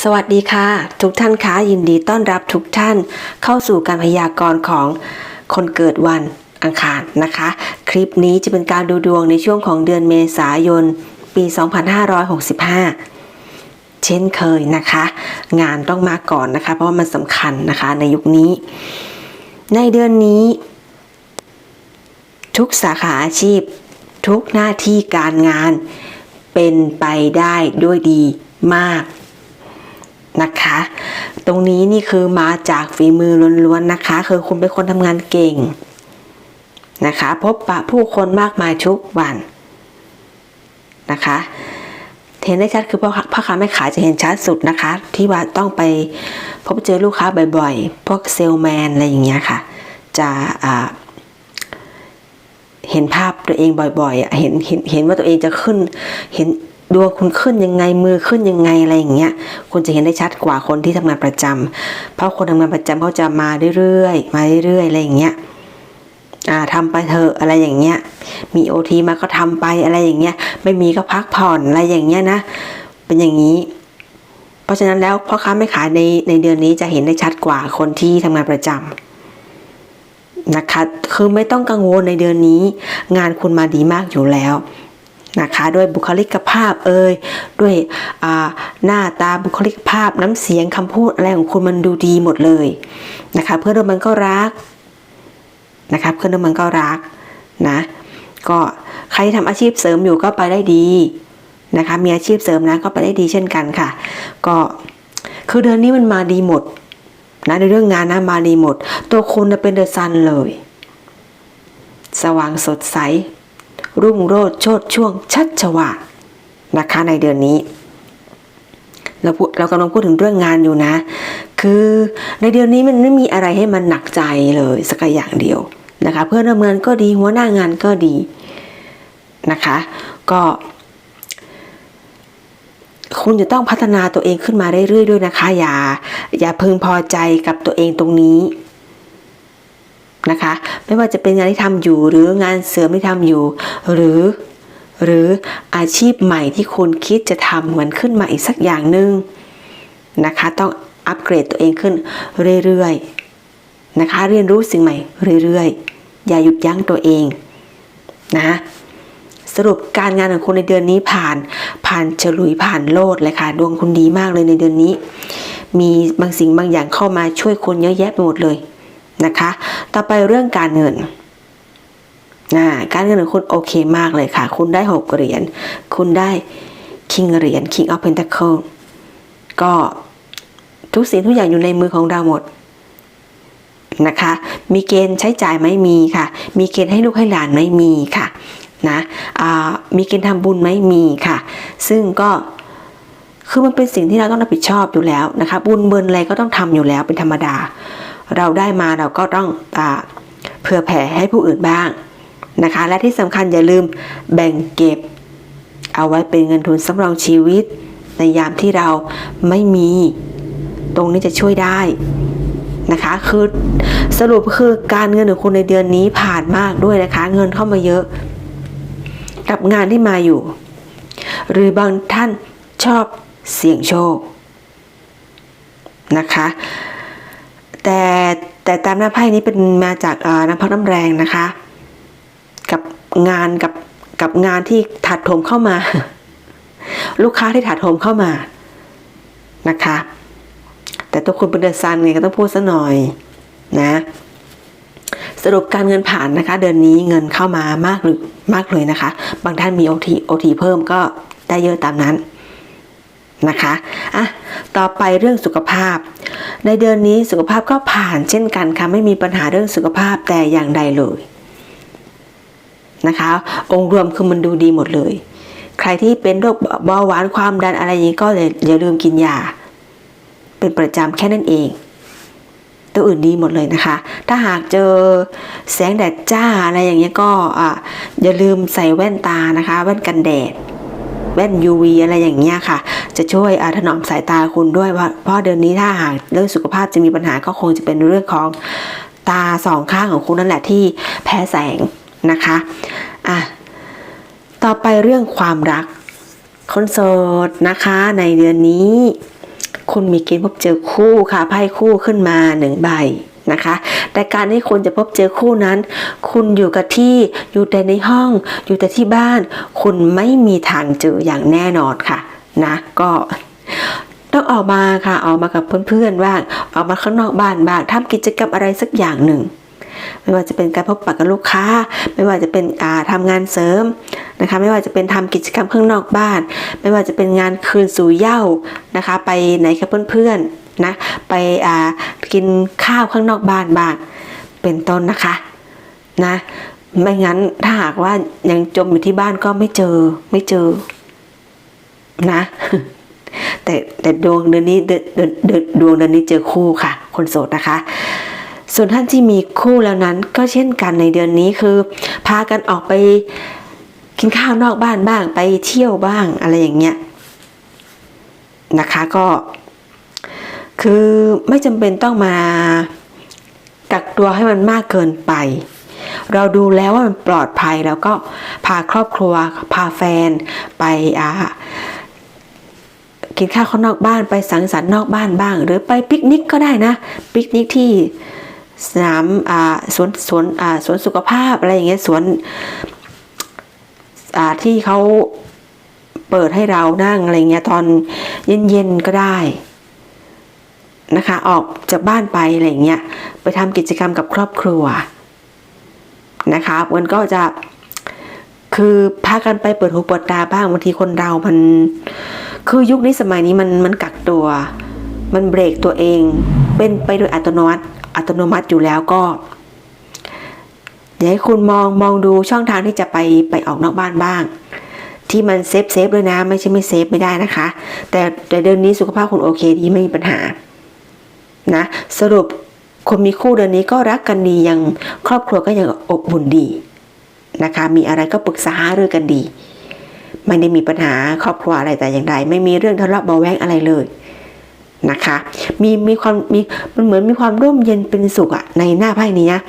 สวัสดีค่ะ ทุกท่านคะยินดีต้อนรับทุกท่านเข้าสู่การพยากรณ์ของคนเกิดวันอังคารนะคะ คลิปนี้จะเป็นการดูดวงในช่วงของเดือนเมษายน ปี 2565 เช่นเคยนะคะ งานต้องมาก่อนนะคะ เพราะว่ามันสำคัญนะคะในยุคนี้ ในเดือนนี้ ทุกสาขาอาชีพ ทุกหน้าที่การงานเป็นไปได้ด้วยดีมาก นะคะ ตรงนี้นี่คือมาจากฝีมือล้วนๆนะคะ คือคุณเป็นคนทำงานเก่งนะคะ พบปะผู้คนมากมายทุกวันนะคะเห็นได้ชัดคือพ่อพ่อค้าแม่ขายจะเห็นชัดสุดนะคะ ที่ว่าต้องไปพบเจอลูกค้าบ่อยๆ พวกเซลแมนอะไรอย่างเงี้ยค่ะ จะเห็นภาพตัวเองบ่อยๆเห็นเห็นเห็นว่าตัวเองจะขึ้นเห็น ดวงคุณขึ้นยังไงมือขึ้นยังไงอะไรอย่างเงี้ยคุณจะเห็นได้ชัดกว่าคนที่ทำงานประจำเพราะคนทำงานประจำเขาจะมาเรื่อยๆมาเรื่อยๆอะไรอย่างเงี้ยอ่าทำไปเถอะอะไรอย่างเงี้ยมีโอทีมาก็ทำไปอะไรอย่างเงี้ยไม่มีก็พักผ่อนอะไรอย่างเงี้ยนะ เป็นอย่างนี้ เพราะฉะนั้นแล้วพ่อค้าไม่ขายในในเดือนนี้จะเห็นได้ชัดกว่าคนที่ทำงานประจำนะคะ คือไม่ต้องกังวลในเดือนนี้ งานคุณมาดีมากอยู่แล้ว นะคะด้วยบุคลิกภาพเอ่ยด้วยหน้าตาบุคลิกภาพน้ำเสียงคำพูดอะไรของคุณมันดูดีหมดเลยนะคะเพื่อนร่วมมันก็รักนะคะเพื่อนร่วมมันก็รักนะก็ใครที่ทำอาชีพเสริมอยู่ก็ไปได้ดีนะคะมีอาชีพเสริมนะก็ไปได้ดีเช่นกันค่ะ ก็คือเดือนนี้มันมาดีหมดนะในเรื่องงานนะมาดีหมด ตัวคุณเป็นเดอะซันเลย สว่างสดใส รุ่งโรจน์โชดช่วงชัชวานะคะในเดือนนี้ เราพูดเรากำลังพูดถึงเรื่องงานอยู่นะ คือในเดือนนี้มันไม่มีอะไรให้มันหนักใจเลยสักอย่างเดียวนะคะ เพื่อนร่วมงานก็ดีหัวหน้างานก็ดีนะคะ ก็คุณจะต้องพัฒนาตัวเองขึ้นมาเรื่อยๆด้วยนะคะ อย่าอย่าพึงพอใจกับตัวเองตรงนี้ นะคะ ไม่ว่าจะเป็นงานที่ทำอยู่หรืองานเสริมที่ทำอยู่ หรือหรืออาชีพใหม่ที่คุณคิดจะทำเหมือนขึ้นมาอีกสักอย่างหนึ่งนะคะ ต้องอัปเกรดตัวเองขึ้นเรื่อยๆนะคะ เรียนรู้สิ่งใหม่เรื่อยๆ อย่าหยุดยั้งตัวเองนะสรุปการงานของคุณในเดือนนี้ผ่านผ่านฉลุยผ่านโลดเลยค่ะ ดวงคุณดีมากเลยในเดือนนี้ มีบางสิ่งบางอย่างเข้ามาช่วยคุณเยอะแยะไปหมดเลย นะคะ ต่อไปเรื่องการเงินนะการเงินของคุณโอเคมากเลยค่ะ คุณได้หกเหรียญ คุณได้คิงเหรียญ King of Pentacle ก็ทุกสิ่งทุกอย่างอยู่ในมือของเราหมดนะคะ มีเกณฑ์ใช้จ่ายไหมมีค่ะ มีเกณฑ์ให้ลูกให้หลานไหมมีค่ะนะมีเกณฑ์ทำบุญไหมมีค่ะ ซึ่งก็คือมันเป็นสิ่งที่เราต้องรับผิดชอบอยู่แล้วนะคะ บุญเบินอะไรก็ต้องทำอยู่แล้วเป็นธรรมดา เราได้มาเราก็ต้องอเผื่อแผ่ให้ผู้อื่นบ้างนะคะ และที่สำคัญอย่าลืมแบ่งเก็บ เอาไว้เป็นเงินทุนสำรองชีวิต ในยามที่เราไม่มี ตรงนี้จะช่วยได้นะคะคือสรุปคือการเงินของคุณในเดือนนี้ผ่านมากด้วยนะคะ เงินเข้ามาเยอะ กับงานที่มาอยู่ หรือบางท่านชอบเสี่ยงโชคนะคะ แต่แต่ตามหน้าไพ่นี้เป็นมาจากน้ำพักน้ำแรงนะคะ กับงานกับกับงานที่ถาโถมเข้ามา ลูกค้าที่ถาโถมเข้ามานะคะ แต่ตัวคุณเป็นเดอะซันไงก็ต้องพูดซะหน่อยนะ สรุปการเงินผ่านนะคะ เดือนนี้เงินเข้ามามากหรือมากเลยนะคะ บางท่านมี OT OT เพิ่มก็ได้เยอะตามนั้นนะคะอะต่อไปเรื่องสุขภาพ ในเดือนนี้สุขภาพก็ผ่านเช่นกันค่ะไม่มีปัญหาเรื่องสุขภาพแต่อย่างใดเลยนะคะ องค์รวมคือมันดูดีหมดเลย ใครที่เป็นโรคเบาหวานความดันอะไรอย่างนี้ก็อย่าลืมกินยา เป็นประจำแค่นั้นเอง ตัวอื่นดีหมดเลยนะคะ ถ้าหากเจอแสงแดดจ้าอะไรอย่างเงี้ยก็อ่าอย่าลืมใส่แว่นตานะคะ แว่นกันแดด แว่น UV อะไรอย่างเงี้ยค่ะ จะช่วยถนอมสายตาคุณด้วยเพราะเดือนนี้ถ้าหากเรื่องสุขภาพจะมีปัญหาก็คงจะเป็นเรื่องของตาสองข้างของคุณนั่นแหละที่แพ้แสงนะคะอะต่อไปเรื่องความรักคนโสดนะคะในเดือนนี้ คุณมีเกณฑ์พบเจอคู่ค่ะไพ่คู่ขึ้นมาหนึ่งใบนะคะ แต่การที่คุณจะพบเจอคู่นั้น คุณอยู่กับที่อยู่แต่ในห้อง อยู่แต่ที่บ้าน คุณไม่มีทางเจออย่างแน่นอนค่ะ นะก็ต้องออกมาค่ะออกมากับเพื่อนๆบ้างออกมาข้างนอกบ้านบ้างทำกิจกรรมอะไรสักอย่างหนึ่ง ไม่ว่าจะเป็นการพบปะกับลูกค้า ไม่ว่าจะเป็นอ่าทำงานเสริมนะคะ ไม่ว่าจะเป็นทำกิจกรรมข้างนอกบ้าน ไม่ว่าจะเป็นงานคืนสู่เย้านะคะ ไปไหนกับเพื่อนๆนะไปกินข้าวข้างนอกบ้านบ้างเป็นต้นนะคะนะไม่งั้นถ้าหากว่ายังจมอยู่ที่บ้านก็ไม่เจอไม่เจอ นะ แต่แต่ดวงเดือนนี้เดือนเดือนเดดวงเดือนนี้เจอคู่ค่ะ คนโสดนะคะ ส่วนท่านที่มีคู่แล้วนั้นก็เช่นกันในเดือนนี้คือ พากันออกไปกินข้าวนอกบ้านบ้างไปเที่ยวบ้างอะไรอย่างเงี้ยนะคะก็คือไม่จำเป็นต้องมากักตัวให้มันมากเกินไป เราดูแล้วว่ามันปลอดภัยแล้วก็พาครอบครัว พาแฟนไปอ่า กินข้าวข้างนอกบ้านไปสังสรรค์นอกบ้านบ้าง หรือไปปิกนิกก็ได้นะปิกนิกที่สนามอ่าสวนสวนอ่าสวนสุขภาพอะไรอย่างเงี้ยสวนอ่าที่เขาเปิดให้เรานั่งอะไรเงี้ยตอนเย็นๆก็ได้นะคะออกจากบ้านไปอะไรเงี้ยไปทำกิจกรรมกับครอบครัวนะคะมันก็จะ คือพากันไปเปิดหูเปิดตาบ้างบางทีคนเรา มัน คือยุคนี้สมัยนี้มันมันกักตัว มันเบรกตัวเอง เป็นไปโดยอัตโนมัติ อัตโนมัติอยู่แล้วก็เดี๋ยวให้คุณมองมองดูช่องทางที่จะไปไปออกนอกบ้านบ้าง ที่มันเซฟเซฟด้วยนะ ไม่ใช่ไม่เซฟไม่ได้นะคะ แต่แต่เดือนนี้สุขภาพคุณโอเคดีไม่มีปัญหา นะ สรุปคนมีคู่เดือนนี้ก็รักกันดียังครอบครัวก็ยังอบอุ่นดี นะคะ มีอะไรก็ปรึกษาหารือกันดี ไม่ได้มีปัญหาครอบครัวอะไรแต่อย่างใด ไม่มีเรื่องทะเลาะเบาแวงอะไรเลยนะคะ มีมีความมีมันเหมือนมีความร่มเย็นเป็นสุขอะในหน้าไพ่นี้นะ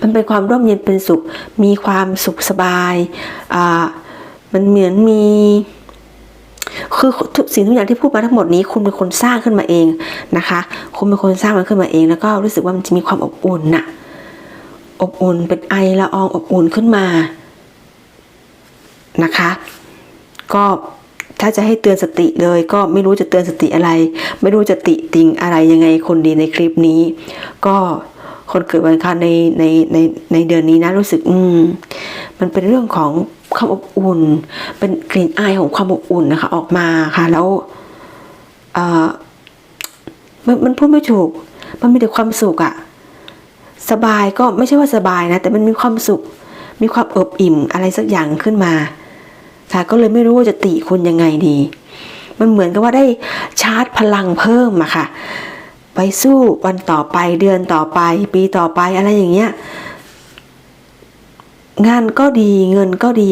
มันเป็นความร่มเย็นเป็นสุข มีความสุขสบายอ่ามันเหมือนมี คือทุกสิ่งทุกอย่างที่พูดมาทั้งหมดนี้ คุณเป็นคนสร้างขึ้นมาเองนะคะ คุณเป็นคนสร้างมันขึ้นมาเอง แล้วก็รู้สึกว่ามันจะมีความอบอุ่นน่ะ อบอุ่นเป็น ไอละอองอบอุ่นขึ้นมานะคะ ก็ถ้าจะให้เตือนสติเลยก็ไม่รู้จะเตือนสติอะไร ไม่รู้จะติติงอะไรยังไงคนดีในคลิปนี้ ก็คนเกิดวันอังคาในในในในเดือนนี้นะรู้สึกอืมมันเป็นเรื่องของความอบอุ่น เป็นกลิ่นอายของความอบอุ่นนะคะ ออกมาค่ะ แล้วเออมันมันพูดไม่ถูก มันมีแต่ความสุขอะ สบายก็ไม่ใช่ว่าสบายนะ แต่มันมีความสุข มีความอบอิ่มอะไรสักอย่างขึ้นมา ค่ะก็เลยไม่รู้ว่าจะติคุณยังไงดี มันเหมือนกับว่าได้ชาร์จพลังเพิ่มอะค่ะ ไปสู้วันต่อไปเดือนต่อไป ปีต่อไปอะไรอย่างเงี้ย งานก็ดีเงินก็ดี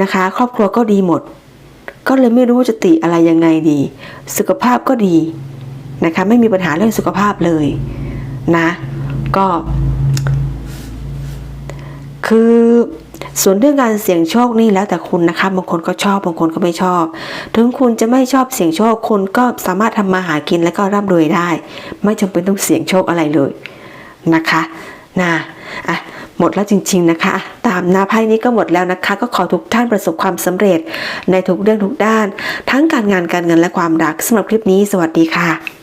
นะคะ ครอบครัวก็ดีหมด ก็เลยไม่รู้ว่าจะติอะไรยังไงดี สุขภาพก็ดีนะคะ ไม่มีปัญหาเรื่องสุขภาพเลยนะ ก็ คือส่วนเรื่องการเสี่ยงโชคนี่แล้วแต่คุณนะคะบางคนก็ชอบบางคนก็ไม่ชอบ ถึงคุณจะไม่ชอบเสี่ยงโชคคุณก็สามารถทำมาหากินและก็ร่ำรวยได้ ไม่จำเป็นต้องเสี่ยงโชคอะไรเลยนะคะนะอะหมดแล้วจริง ๆนะคะ ตามหน้าไพ่นี้ก็หมดแล้วนะคะ ก็ขอทุกท่านประสบความสำเร็จในทุกเรื่องทุกด้าน ทั้งการงานการเงินและความรักสำหรับคลิปนี้ สวัสดีค่ะ